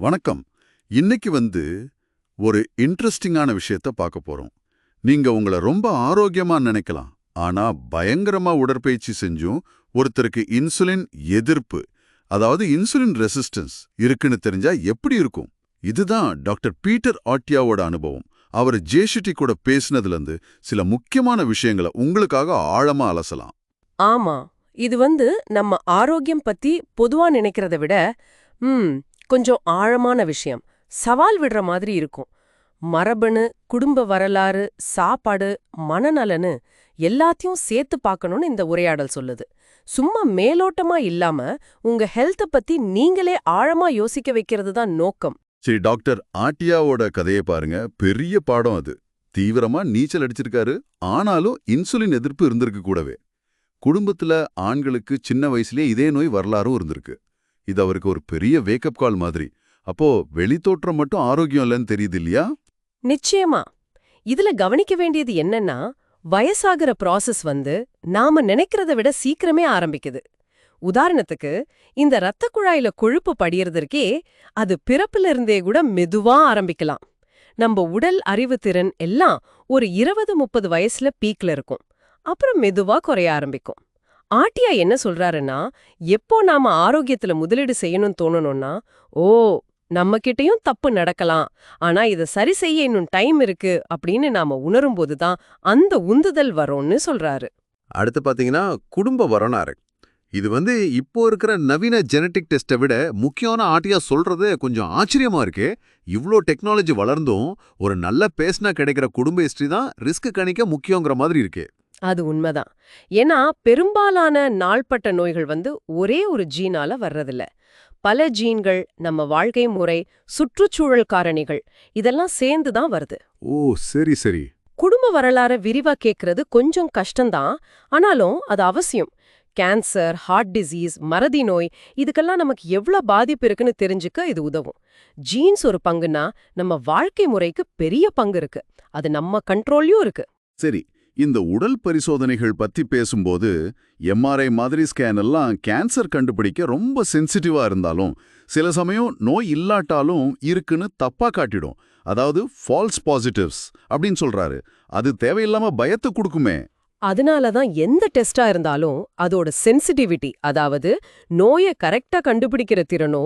வணக்கம். இன்னைக்கு வந்து ஒரு இன்ட்ரெஸ்டிங்கான விஷயத்த பார்க்க போறோம். நீங்க உங்களை ரொம்ப ஆரோக்கியமா நினைக்கலாம். ஆனா பயங்கரமா உடற்பயிற்சி செஞ்சும் ஒருத்தருக்கு இன்சுலின் எதிர்ப்பு அதாவது இன்சுலின் ரெசிஸ்டன்ஸ் இருக்குன்னு தெரிஞ்சா எப்படி இருக்கும்? இதுதான் டாக்டர் பீட்டர் ஆட்டியாவோட அனுபவம். அவர் ஜேஷிட்டி கூட பேசினதுலேருந்து சில முக்கியமான விஷயங்களை உங்களுக்காக ஆழமா அலசலாம். ஆமா. இது வந்து நம்ம ஆரோக்கியம் பத்தி பொதுவா நினைக்கிறத விட ம் கொஞ்சம் ஆழமான விஷயம். சவால் விடுற மாதிரி இருக்கும். மரபணு குடும்ப வரலாறு சாப்பாடு மனநலனு எல்லாத்தையும் சேர்த்து பார்க்கணும்னு இந்த உரையாடல் சொல்லுது. சும்மா மேலோட்டமா இல்லாம உங்க ஹெல்த்த பத்தி நீங்களே ஆழமா யோசிக்க வைக்கிறது தான் நோக்கம். சரி டாக்டர் ஆட்டியாவோட கதையை பாருங்க. பெரிய பாடம் அது. தீவிரமா நீச்சல் அடிச்சிருக்காரு. ஆனாலும் இன்சுலின் எதிர்ப்பு இருந்திருக்கு கூடவே. குடும்பத்துல ஆண்களுக்கு சின்ன வயசுலயே இதே நோய் வரலாறும் இருந்திருக்கு. இது அவருக்கு ஒரு பெரிய வேக்கப் கால் மாதிரி. அப்போ வெளித்தோற்றம் மட்டும் ஆரோக்கியம் இல்லைன்னு தெரியுது இல்லையா நிச்சயமா. இதுல கவனிக்க வேண்டியது என்னன்னா வயசாகிற ப்ராசஸ் வந்து நாம நினைக்கிறத விட சீக்கிரமே ஆரம்பிக்குது. உதாரணத்துக்கு இந்த இரத்த குழாயில கொழுப்பு படியறதற்கே அது பிறப்புல இருந்தே கூட மெதுவா ஆரம்பிக்கலாம். நம்ம உடல் அறிவுத்திறன் எல்லாம் ஒரு இருபது முப்பது வயசுல பீக்ல இருக்கும். அப்புறம் மெதுவா குறைய ஆரம்பிக்கும். ஆட்டியா என்ன சொல்றாருன்னா எப்போ நாம ஆரோக்கியத்துல முதலீடு செய்யணும்னு தோணணும்னா ஓ நம்ம கிட்டயும் தப்பு நடக்கலாம். ஆனா இத சரி செய்ய இன்னும் டைம் இருக்கு அப்படின்னு நாம உணரும்போது தான் அந்த உந்துதல் வரும்னு சொல்றாரு. அடுத்து பாத்தீங்கன்னா குடும்ப வரலாறு. இது வந்து இப்போ இருக்கிற நவீன ஜெனட்டிக் டெஸ்ட்டை விட முக்கியமான ஆட்டியா சொல்றது கொஞ்சம் ஆச்சரியமா இருக்கு. இவ்ளோ டெக்னாலஜி வளர்ந்தும் ஒரு நல்ல பேஸ்னா கிடைக்கிற குடும்ப ஹிஸ்ட்ரி தான் ரிஸ்க் கணிக்க முக்கியங்கிற மாதிரி இருக்கு. அது உண்மைதான். ஏன்னா பெரும்பாலான நாள்பட்ட நோய்கள் வந்து ஒரே ஒரு ஜீனால வர்றதில்ல. பல ஜீன்கள் நம்ம வாழ்க்கை முறை சுற்றுச்சூழல் காரணிகள் இதெல்லாம் சேர்ந்து தான் வருது. ஓ சரி சரி. குடும்ப வரலாற விரிவா கேட்கறது கொஞ்சம் கஷ்டம்தான். ஆனாலும் அது அவசியம். கேன்சர் ஹார்ட் டிசீஸ் மறதி நோய் இதுக்கெல்லாம் நமக்கு எவ்வளவு பாதிப்பு இருக்குன்னு தெரிஞ்சுக்க இது உதவும். ஜீன்ஸ் ஒரு பங்குனா நம்ம வாழ்க்கை முறைக்கு பெரிய பங்கு இருக்கு. அது நம்ம கண்ட்ரோல்லையும் இருக்கு. சரி இந்த உடல் பரிசோதனைகள் பத்தி பேசும்போது எம்ஆர்ஐ மாதிரி ஸ்கேன் எல்லாம் கேன்சர் கண்டுபிடிக்க ரொம்ப சென்சிட்டிவா இருந்தாலும் சில சமயம் நோய் இல்லாட்டாலும் இருக்குன்னு தப்பா காட்டிடும். அதாவது ஃபால்ஸ் பாசிட்டிவ்ஸ் அப்படின்னு சொல்றாரு. அது தேவையில்லாம பயத்தை கொடுக்குமே. அதனால தான் எந்த டெஸ்டா இருந்தாலும் அதோட சென்சிட்டிவிட்டி அதாவது நோயை கரெக்டா கண்டுபிடிக்கிற திறனோ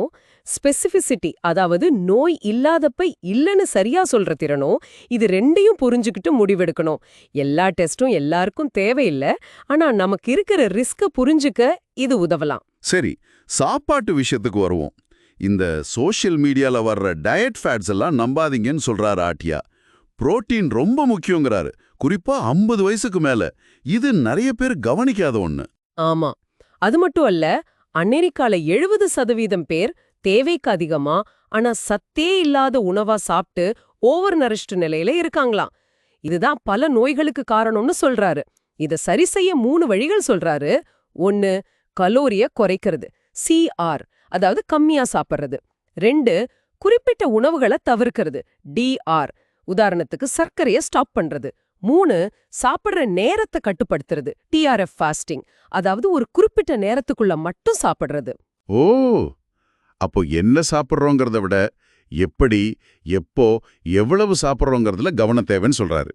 ஸ்பெசிபிசிட்டி அதாவது நோய் இல்லாதப்ப இல்லைன்னு சரியா சொல்ற திறனோ இது ரெண்டையும் புரிஞ்சுக்கிட்டு முடிவெடுக்கணும். எல்லா டெஸ்டும் எல்லாருக்கும் தேவையில்லை. ஆனா நமக்கு இருக்கிற ரிஸ்க புரிஞ்சுக்க இது உதவலாம். சரி சாப்பாட்டு விஷயத்துக்கு வருவோம். இந்த சோஷியல் மீடியால வர்ற டயட் ஃபேட்ஸ் எல்லாம் நம்பாதீங்கன்னு சொல்றாரு ஆட்டியா புரோட்டீன் ரொம்ப முக்கியங்கிறாரு. குறிப்பா ஐம்பது வயசுக்கு மேல. இது நிறைய பேர் கவனிக்காத ஒண்ணு. ஆமா. அது மட்டும் அல்ல அமெரிக்கால எழுபது சதவீதம் பேர் தேவைக்கு அதிகமா ஆனா சத்தே இல்லாத உணவா சாப்பிட்டு ஓவர் நரிஷ்டு நிலையில இருக்காங்களாம். இதுதான் பல நோய்களுக்கு காரணம்னு சொல்றாரு. இத சரி செய்ய மூணு வழிகள் சொல்றாரு. ஒன்னு கலோரிய குறைக்கிறது. சிஆர் அதாவது கம்மியா சாப்பிடுறது. ரெண்டு குறிப்பிட்ட உணவுகளை தவிர்க்கிறது. டிஆர் உதாரணத்துக்கு சர்க்கரைய ஸ்டாப் பண்றது. மூணு சாப்பிடுற நேரத்தை கட்டுப்படுத்துறது. டிஆர்எஃப் ஃபாஸ்டிங் அதாவது ஒரு குறிப்பிட்ட நேரத்துக்குள்ள மட்டும் சாப்பிடுறது. ஓ! அப்போ என்ன சாப்பிட்றோங்கிறத விட எப்படி எப்போ எவ்வளவு சாப்பிட்றோங்கிறதுல கவனம் தேவைன்னு சொல்றாரு.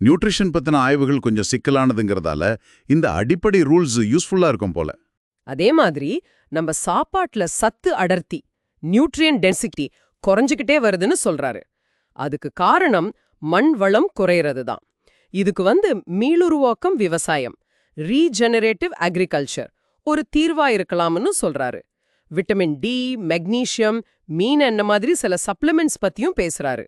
நியூட்ரிஷன் பத்தின ஆய்வுகள் கொஞ்சம் சிக்கலானதுங்கிறதால இந்த அடிப்படை ரூல்ஸ் யூஸ்ஃபுல்லா இருக்கும் போல. அதே மாதிரி நம்ம சாப்பாட்டுல சத்து அடர்த்தி நியூட்ரியன் டென்சிட்டி குறைஞ்சுக்கிட்டே வருதுன்னு சொல்றாரு. அதுக்கு காரணம் மண் வளம் குறையறது தான் இதுக்கு வந்து மீளுருவாக்கம் விவசாயம் ரீஜெனரேட்டிவ் அக்ரிகல்ச்சர் ஒரு தீர்வா இருக்கலாம்னு சொல்றாரு. விட்டமின் டி மெக்னீசியம் மீன் என்ன மாதிரி சில சப்ளிமெண்ட்ஸ் பத்தியும் பேசுறாரு.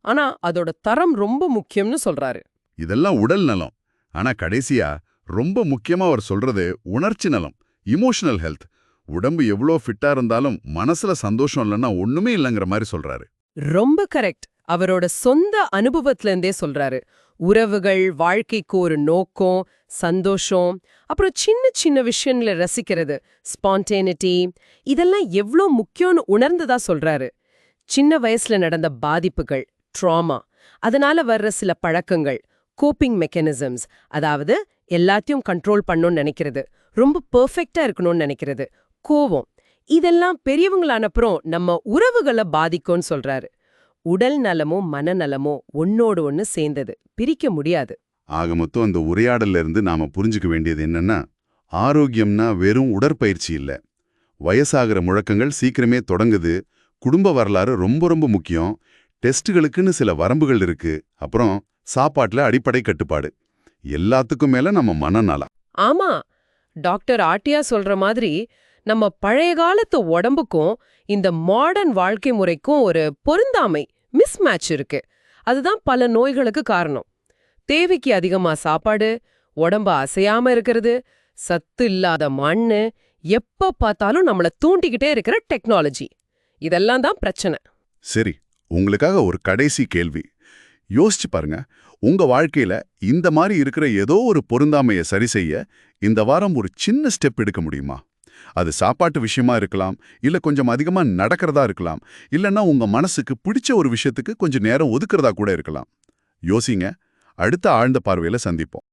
ஆனா அதோட தரம் ரொம்ப முக்கியம்னு சொல்றாரு. இதெல்லாம் உடல் நலம். ஆனா கடைசியா ரொம்ப முக்கியமா அவர் சொல்றது உணர்ச்சி நலம் இமோஷனல் ஹெல்த் உடம்பு எவ்வளோ ஃபிட்டா இருந்தாலும் மனசுல சந்தோஷம் இல்லைன்னா ஒண்ணுமே இல்லைங்கிற மாதிரி சொல்றாரு. ரொம்ப கரெக்ட் அவரோட சொந்த அனுபவத்துல இருந்தே சொல்றாரு. உறவுகள் வாழ்க்கைக்கு ஒரு நோக்கம் சந்தோஷம் அப்புறம் சின்ன சின்ன விஷயங்களை ரசிக்கிறது. ஸ்பான்டேனிட்டி இதெல்லாம் எவ்ளோ முக்கியம்னு உணர்ந்ததா சொல்றாரு. சின்ன வயசுல நடந்த பாதிப்புகள் ட்ராமா அதனால வர்ற சில பழக்கங்கள் கோப்பிங் மெக்கானிசம்ஸ் அதாவது எல்லாத்தையும் கண்ட்ரோல் பண்ணணும்னு நினைக்கிறது. ரொம்ப பெர்ஃபெக்ட்டா இருக்கணும்னு நினைக்கிறது. கோவம். இதெல்லாம் பெரியவங்களானப்புறம் நம்ம உறவுகளை பாதிக்கும்னு சொல்றாரு. உடல் நலமும் மனநலமும் ஒன்னோடு ஒன்னு சேர்ந்தது. பிரிக்க முடியாது. ஆக மொத்தம் அந்த உரையாடல்ல இருந்து நாம புரிஞ்சுக்க வேண்டியது என்னன்னா ஆரோக்கியம்னா வெறும் உடற்பயிற்சி இல்ல. வயசாகிற முழக்கங்கள் சீக்கிரமே தொடங்குது. குடும்ப வரலாறு ரொம்ப ரொம்ப முக்கியம். டெஸ்ட்டுகளுக்குன்னு சில வரம்புகள் இருக்கு. அப்புறம் சாப்பாட்டுல அடிப்படை கட்டுப்பாடு. எல்லாத்துக்கும் மேல நம்ம மனநலம். ஆமா. டாக்டர் ஆட்டியா சொல்ற மாதிரி நம்ம பழைய காலத்து உடம்புக்கும் இந்த மாடர்ன் வாழ்க்கை முறைக்கும் ஒரு பொருந்தாமை மிஸ்மேட்ச் இருக்கு. அதுதான் பல நோய்களுக்கு காரணம். தேவைக்கு அதிகமா சாப்பாடு உடம்ப அசையாம இருக்கிறது சத்து இல்லாத மண்ணு எப்ப பார்த்தாலும் நம்மள தூண்டிக்கிட்டே இருக்கிற டெக்னாலஜி இதெல்லாம் தான் பிரச்சனை. சரி உங்களுக்காக ஒரு கடைசி கேள்வி. யோசிச்சு பாருங்க உங்க வாழ்க்கையில இந்த மாதிரி இருக்கிற ஏதோ ஒரு பொருந்தாமையை சரி செய்ய இந்த வாரம் ஒரு சின்ன ஸ்டெப் எடுக்க முடியுமா? அது சாப்பாட்டு விஷயமா இருக்கலாம் இல்ல கொஞ்சம் அதிகமா நடக்கிறதா இருக்கலாம் இல்லைன்னா உங்க மனசுக்கு பிடிச்ச ஒரு விஷயத்துக்கு கொஞ்சம் நேரம் ஒதுக்கிறதா கூட இருக்கலாம். யோசிங்க. அடுத்த ஆழ்ந்த பார்வையில சந்திப்போம்.